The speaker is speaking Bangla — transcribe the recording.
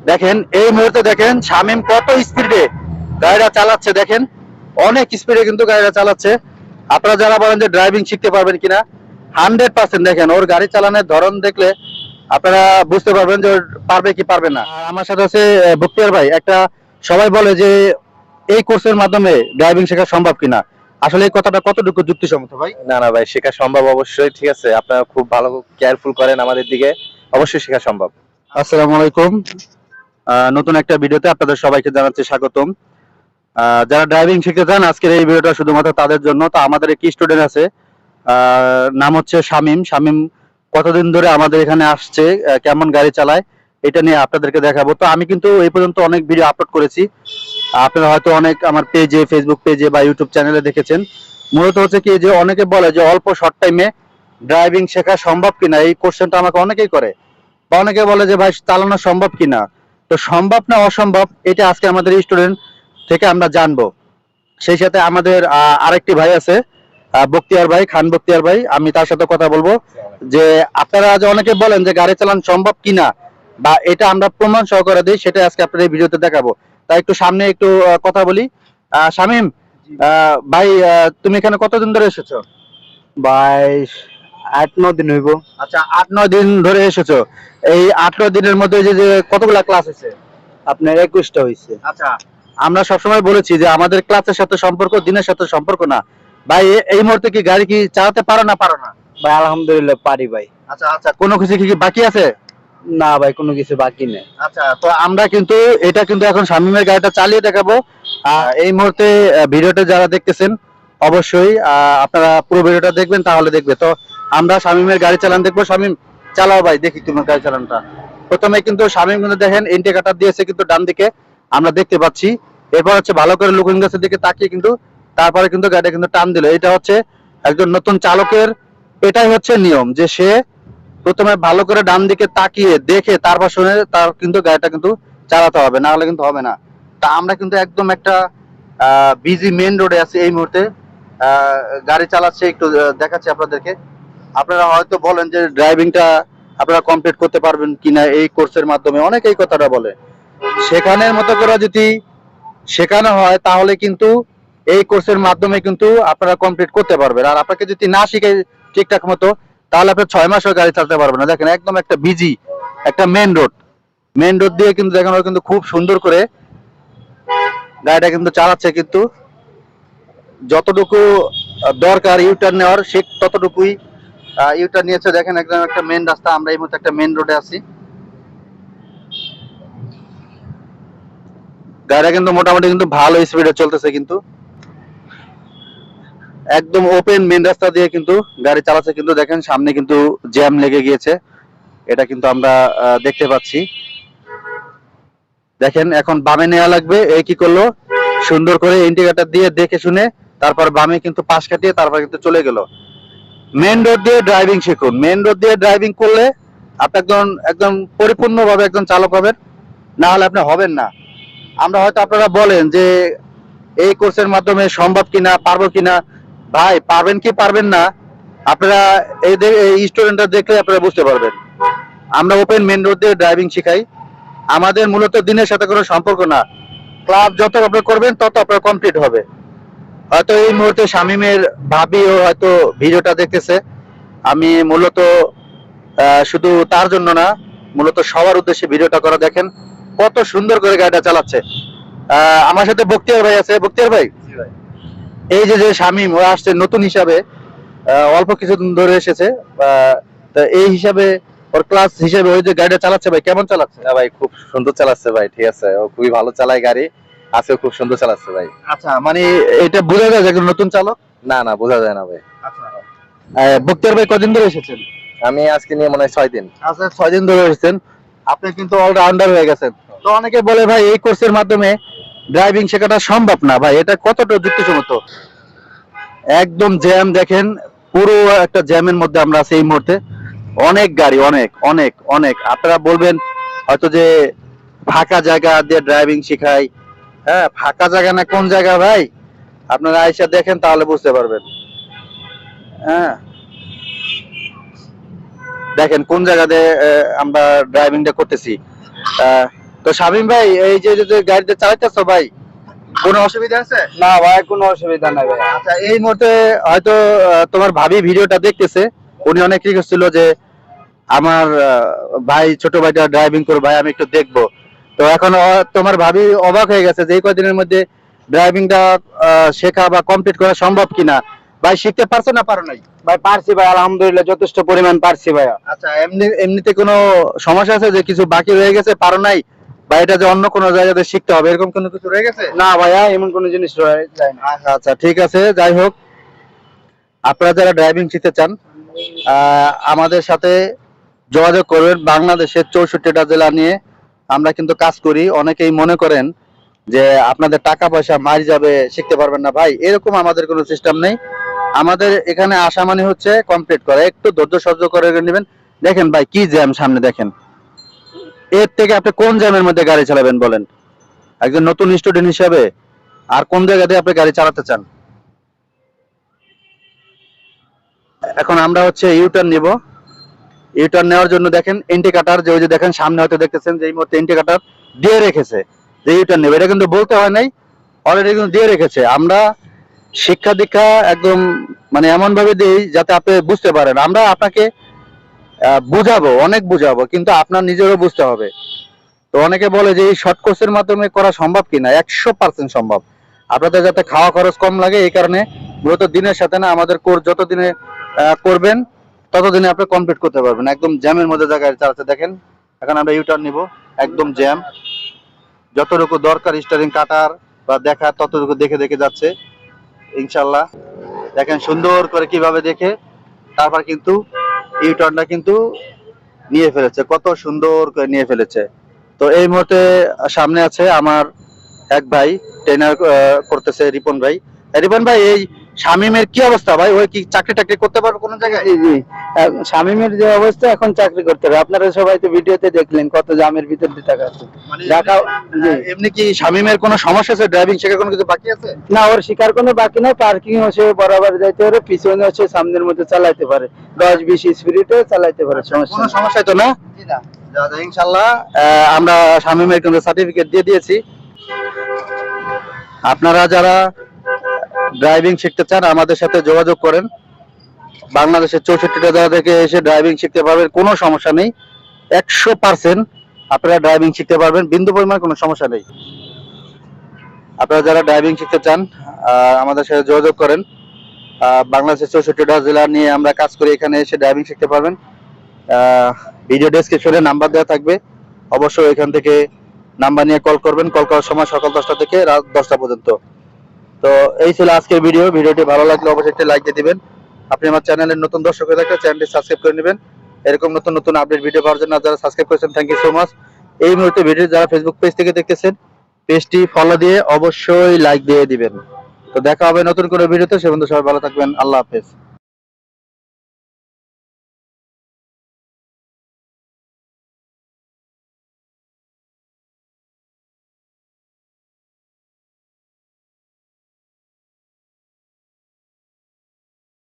দেখেন এই মুহূর্তে দেখেন শামিম কত স্পিডে গাড়িটা চালাচ্ছে দেখেন অনেক স্পিডে কিন্তু গাড়িটা চালাচ্ছে। আপনারা যারা বলেন যে ড্রাইভিং শিখতে পারবেন কিনা হান্ড্রেড পার্সেন্ট দেখেন ওর গাড়ি চালানোর ধরন দেখলে আপনারা বুঝতে পারবেন যে পারবে কি পারবে না। আমার সাথে আছে বক্তিয়ার ভাই একটা সবাই বলে যে এই কোর্সের মাধ্যমে ড্রাইভিং শেখা সম্ভব কিনা। আসলে এই কথাটা কতটুকু যুক্তিসম্মত ভাই? না না ভাই শেখা সম্ভব অবশ্যই ঠিক আছে। আপনারা খুব ভালো কেয়ারফুল করেন আমাদের দিকে অবশ্যই শেখা সম্ভব। আসসালামু আলাইকুম। নতুন একটা ভিডিওতে আপনাদের সবাইকে জানাচ্ছি স্বাগতম। যারা ড্রাইভিং শিখতে চান, আজকের এই ভিডিওটা শুধুমাত্র তাদের জন্য। তো আমাদের একটি স্টুডেন্ট আছে নাম হচ্ছে শামিম। শামিম কতদিন ধরে আমাদের এখানে আসছে কেমন গাড়ি চালায়, এটা নিয়ে আপনাদেরকে দেখাবো। তো আমি কিন্তু এই পর্যন্ত অনেক ভিডিও আপলোড করেছি। আপনারা হয়তো অনেক আমার পেজে ফেসবুক পেজে বা ইউটিউব চ্যানেলে দেখেছেন। মূলত হচ্ছে কি যে, অনেকে বলে যে, অল্প শর্ট টাইমে ড্রাইভিং শেখা সম্ভব কিনা? এই কোশ্চেনটা আমাকে অনেকেই করে। বা অনেকে বলে যে, ভাই, চালানো সম্ভব কিনা? তো সম্ভব না অসম্ভব, এটা আজকে আমাদের স্টুডেন্ট থেকে আমরা জানব। সেই সাথে আমাদের আরেকটি ভাই আছে বক্তিয়ার ভাই, খান বক্তিয়ার ভাই, আমি তার সাথে কথা বলব। যে আপনারা যে অনেকে বলেন যে গাড়ি চালান সম্ভব কিনা, বা এটা আমরা প্রমাণ সহকারে দিই সেটা আজকে আপনাদের এই ভিডিওতে দেখাবো। তাই একটু সামনে একটু কথা বলি। শামিম ভাই তুমি এখানে কতদিন ধরে এসেছ? বাইশ আট ন দিন হইব। আচ্ছা আট নয় দিন ধরে এসেছ। এই আট নয় দিনের মধ্যে যে কতগুলা ক্লাস আছে আপনার একুশটা হয়েছে আচ্ছা। আমরা সবসময় বলেছি যে আমাদের ক্লাসের সাথে সম্পর্ক দিনের সাথে সম্পর্ক না। ভাই এই মুহূর্তে কি গাড়ি কি চালাতে পারো না পারো না? ভাই আলহামদুলিল্লাহ পারি ভাই। আচ্ছা আচ্ছা কোনো কিছু কি কি বাকি আছে? না ভাই কোনো কিছু বাকি নেই। আচ্ছা তো আমরা কিন্তু এটা কিন্তু এখন শামিমের গাড়িটা চালিয়ে দেখাবো। এই মুহূর্তে ভিডিওটা যারা দেখতেছেন অবশ্যই আহ, আপনারা পুরো ভিডিওটা দেখবেন তাহলে দেখবে। তো আমরা শামিমের গাড়ি চালান দেখব। শামিম, চালাও ভাই, দেখি তোমার গাড়ি চালানটা। প্রথমে কিন্তু শামিম কিন্তু দেখেন ইন্ডিকেটার দিয়েছে কিন্তু ডান দিকে। আমরা দেখতে পাচ্ছি। এরপর হচ্ছে ভালো করে লুকিং গ্লাসের দিকে তাকিয়ে কিন্তু তারপরে কিন্তু গাড়িটা কিন্তু টান দিল। এটা হচ্ছে একজন নতুন চালকের, এটাই হচ্ছে নিয়ম যে সে প্রথমে ভালো করে ডান দিকে তাকিয়ে দেখে তারপর শুনে তার কিন্তু গাড়িটা কিন্তু চালাতে হবে, না হলে কিন্তু হবে না। তা আমরা কিন্তু একদম একটা বিজি মেন রোডে আছি এই মুহূর্তে। গাড়ি চালাচ্ছে, একটু দেখাচ্ছি আপনাদেরকে। আপনারা হয়তো বলেন যে ড্রাইভিংটা আপনারা কমপ্লিট করতে পারবেন কিনা এই কোর্সের মাধ্যমে। অনেক এই কথাটা বলে। সেখানের মতো করে যদি শেখানো হয়, তাহলে কিন্তু এই কোর্সের মাধ্যমে কিন্তু আপনারা কমপ্লিট করতে পারবেন। আর আপনাকে যদি না শিখে ঠিকঠাক মতো, তাহলে আপনি ছয় মাসও গাড়ি চালাতে পারবেন না। দেখেন, একদম একটা বিজি একটা মেন রোড মেন রোড দিয়ে কিন্তু দেখেন, ওরা কিন্তু খুব সুন্দর করে গাড়িটা কিন্তু চালাচ্ছে। কিন্তু যতটুকু দরকার ইউটার্ন নেওয়ার, সে ততটুকুই ইউটার্ন নিয়েছে, দেখেন একদম একটা মেন রাস্তা, আমরা এই মুহূর্তে একটা মেন রোডে আছি। গাড়িটা কিন্তু মোটামুটি কিন্তু ভালো স্পিডে চলতেছে কিন্তু। একদম ওপেন মেন রাস্তা দিয়ে কিন্তু গাড়ি চালাচ্ছে, কিন্তু দেখেন, সামনে কিন্তু জ্যাম লেগে গিয়েছে। এটা কিন্তু আমরা দেখতে পাচ্ছি। দেখেন, এখন বামে নেওয়া লাগবে এই কি করল? সুন্দর করে ইন্ডিকেটর দিয়ে দেখে শুনে, তারপর বামে কিন্তু পাশ কাটিয়ে তারপর কিন্তু চলে গেল। মেন রোড দিয়ে ড্রাইভিং শিখুন। মেন রোড দিয়ে ড্রাইভিং করলে আপনি একজন একদম পরিপূর্ণভাবে একজন চালক হবেন। না হলে আপনি হবেন না। আমরা হয়তো আপনারা বলেন যে, এই কোর্সের মাধ্যমে সম্ভব কিনা, পারব কিনা? ভাই, পারবেন কি পারবেন না? আপনারা এই এই স্টুডেন্টরা দেখলে আপনারা বুঝতে পারবেন। আমরা ওপেন মেন রোড দিয়ে ড্রাইভিং শিখাই। আমাদের মূলত দিনের সাথে কোনো সম্পর্ক না। ক্লাব যত আপনি করবেন, তত আপনার কমপ্লিট হবে। হয়তো এই মুহূর্তে শামিমের ভাবিও হয়তো ভিডিওটা দেখতেছে। আমি মূলত শুধু তার জন্য না মূলত সবার উদ্দেশ্যে ভিডিওটা করা দেখেন কত সুন্দর করে গাড়িটা চালাচ্ছে। আমার সাথে বক্তিয়ার ভাই আছে। বক্তিয়ার ভাই? এই যে যে শামিম ও আসছে নতুন হিসাবে অল্প কিছুদিন ধরে এসেছে। আহ, তো এই হিসাবে ওর ক্লাস হিসাবে ওই যে গাড়িটা চালাচ্ছে ভাই কেমন চালাচ্ছে? ভাই খুব সুন্দর চালাচ্ছে ভাই ঠিক আছে। ও খুবই ভালো চালায় গাড়ি। আজকে খুব সুন্দর চালাচ্ছে ভাই। আচ্ছা মানে এটা বোঝা যায় যে নতুন চালক? না না বোঝা যায় না ভাই। আহ, বক্তিয়ার ভাই কদিন ধরে এসেছেন? আমি আজকে নিয়ে মনে হয় ছয় দিন। আচ্ছা ছয় দিন ধরে এসেছেন। আপনি কিন্তু অলরাউন্ডার হয়ে গেছেন। তো অনেকে বলে ভাই এই কোর্সের মাধ্যমে ড্রাইভিং শেখাটা সম্ভব না। ভাই এটা কতটা যুক্তিসম্মত একদম জ্যাম দেখেন পুরো একটা জ্যামের মধ্যে আমরা আছি এই মুহূর্তে। অনেক গাড়ি অনেক অনেক অনেক। আপনারা বলবেন হয়তো যে ফাঁকা জায়গা দিয়ে ড্রাইভিং শেখাই হ্যাঁ ফাঁকা জায়গা না কোন জায়গা ভাই? আপনারা আইসা দেখেন তাহলে বুঝতে পারবেন। হ্যাঁ। দেখেন কোন জায়গাতে আমরা ড্রাইভিংটা করতেছি। তো শামিম ভাই এই যে গাড়িতে চালাইতেছো ভাই কোনো অসুবিধা আছে? না ভাই কোনো অসুবিধা নাই ভাই। আচ্ছা এই মুহূর্তে হয়তো তোমার ভাবি ভিডিওটা দেখতেছে। উনি অনেক রিকোয়েস্ট ছিল যে আমার ভাই ছোট ভাইটা ড্রাইভিং করে ভাই আমি একটু দেখব। তো এখন তোমার ভাবি অবাক হয়ে গেছে যে এই কদিনের মধ্যে ড্রাইভিংটা শেখা বা কমপ্লিট করা সম্ভব কিনা। ভাই শিখতে পারছ না পারো নাই? ভাই পারছি ভাই আলহামদুলিল্লাহ যথেষ্ট পরিমাণ পারছি ভাইয়া আচ্ছা এমনি এমনিতে কোনো সমস্যা আছে যে কিছু বাকি রয়ে গেছে পারো নাই? বা এটা যে অন্য কোনো জায়গাতে শিখতে হবে এরকম কোনো কিছু রয়ে গেছে? না ভাইয়া এমন কোনো জিনিস রয়ে যায় না। আচ্ছা আচ্ছা ঠিক আছে যাই হোক। আপনারা যারা ড্রাইভিং শিখতে চান আহ, আমাদের সাথে যোগাযোগ করবেন বাংলাদেশের চৌষট্টিটা জেলা নিয়ে। আমরা কিন্তু কাজ করি, অনেকেই মনে করেন যে আপনাদের টাকা পয়সা মারি যাবে, শিখতে পারবেন না। ভাই, এরকম আমাদের কোনো সিস্টেম নেই। আমাদের এখানে আসা মানে হচ্ছে কমপ্লিট করা। একটু ধৈর্য সহ্য করে নেবেন। দেখেন ভাই, কি জ্যাম সামনে দেখেন। এর থেকে আপনি কোন জ্যামের মধ্যে গাড়ি চালাবেন বলেন? একজন নতুন স্টুডেন্ট হিসাবে। আর কোন জায়গাতে আপনি গাড়ি চালাতে চান? এখন আমরা হচ্ছে ইউটার্ন নিব। ইউটার্ন নেওয়ার জন্য দেখেন ইন্ডিকেটার যে ওই যে দেখেন সামনে হয়তো দেখতেছেন যে এই মুহূর্তে ইন্ডিকেটার দিয়ে রেখেছে, যে ইউটার্ন নেবে। এটা কিন্তু বলতে হয় নাই অলরেডি কিন্তু দিয়ে রেখেছে। আমরা শিক্ষা দীক্ষা একদম মানে এমন ভাবে দিই যাতে আপনি বুঝতে পারেন। আমরা আপনাকে বুঝাবো, অনেক বুঝাবো, কিন্তু আপনার নিজেরও বুঝতে হবে। তো অনেকে বলে যে এই শর্ট কোর্সের মাধ্যমে করা সম্ভব কিনা? একশো পার্সেন্ট সম্ভব। আপনাদের যাতে খাওয়া খরচ কম লাগে, এই কারণে মূলত দিনের সাথে না আমাদের কোর্স যত দিনে করবেন ততদিনে আপনি কমপ্লিট করতে পারবেন। একদম জ্যামের মধ্যে জায়গায় চালাতে দেখেন। এখন আমরা ইউটার্ন নিব। একদম জ্যাম যতটুকু দরকার স্টারিং কাটার বা দেখার ততটুকু দেখে দেখে যাচ্ছে। ইনশাল্লাহ দেখেন সুন্দর করে কীভাবে দেখে, তারপর কিন্তু ইউটার্নটা কিন্তু নিয়ে ফেলেছে। কত সুন্দর করে নিয়ে ফেলেছে। তো এই মুহূর্তে সামনে আছে আমার এক ভাই ট্রেনার করতেছে রিপন ভাই। রিপন ভাই, এই শামিমের কি অবস্থা ভাই? ওই কি চাকরি টাকরি করতে পারবে কোনো জায়গায়? জি জি শামীমের যে অবস্থা এখন চাকরি করতে হবে। আপনারা সবাই তো ভিডিওতে দেখলেন কত জামের ভিতর দিয়ে টাকা আছে। মানে ঢাকা জি। এমনি কি শামিমের কোনো সমস্যা আছে? ড্রাইভিং শেখার কোনো কিছু বাকি আছে? না ওর শিকার কোনো বাকি নাই। পার্কিং হচ্ছে বরাবর যাইতে পারে পিছনে হচ্ছে সামনের মধ্যে চালাইতে পারে। দশ বিশ স্পিরিটে চালাইতে পারে সমস্যা কোনো সমস্যা তো না? ইনশাল্লাহ আমরা শামিমের কিন্তু সার্টিফিকেট দিয়ে দিয়েছি। আপনারা যারা ড্রাইভিং শিখতে চান, আমাদের সাথে যোগাযোগ করেন। বাংলাদেশের চৌষট্টিটা জায়গা থেকে এসে ড্রাইভিং শিখতে পারবেন, কোনো সমস্যা নেই। একশো পার্সেন্ট আপনারা ড্রাইভিং শিখতে পারবেন, বিন্দু পরিমাণ কোনো সমস্যা নেই। আপনারা যারা ড্রাইভিং শিখতে চান আমাদের সাথে যোগাযোগ করেন। বাংলাদেশের চৌষট্টিটা জেলা নিয়ে আমরা কাজ করি এখানে এসে ড্রাইভিং শিখতে পারবেন। ভিডিও ডেসক্রিপশনে নাম্বার দেওয়া থাকবে। অবশ্যই এখান থেকে নাম্বার নিয়ে কল করবেন। কল করার সময় সকাল দশটা থেকে রাত দশটা পর্যন্ত। তো এই ছিল আজকের ভিডিও ভিডিওটি ভালো লাগলে অবশ্যই একটি লাইক দিয়ে দিবেন। আপনি আমার চ্যানেলের নতুন দর্শক হয়ে থাকলে চ্যানেলটি সাবস্ক্রাইব করে নেবেন। এরকম নতুন নতুন আপডেট ভিডিও পাওয়ার জন্য যারা সাবস্ক্রাইব করেছেন থ্যাংক ইউ সো মাচ এই মুহূর্তে ভিডিও যারা ফেসবুক পেজ থেকে দেখতেছেন পেজটি ফলো দিয়ে অবশ্যই লাইক দিয়ে দিবেন। তো দেখা হবে নতুন কোনো ভিডিওতে সে বন্ধু সবাই ভালো থাকবেন। আল্লাহ হাফেজ।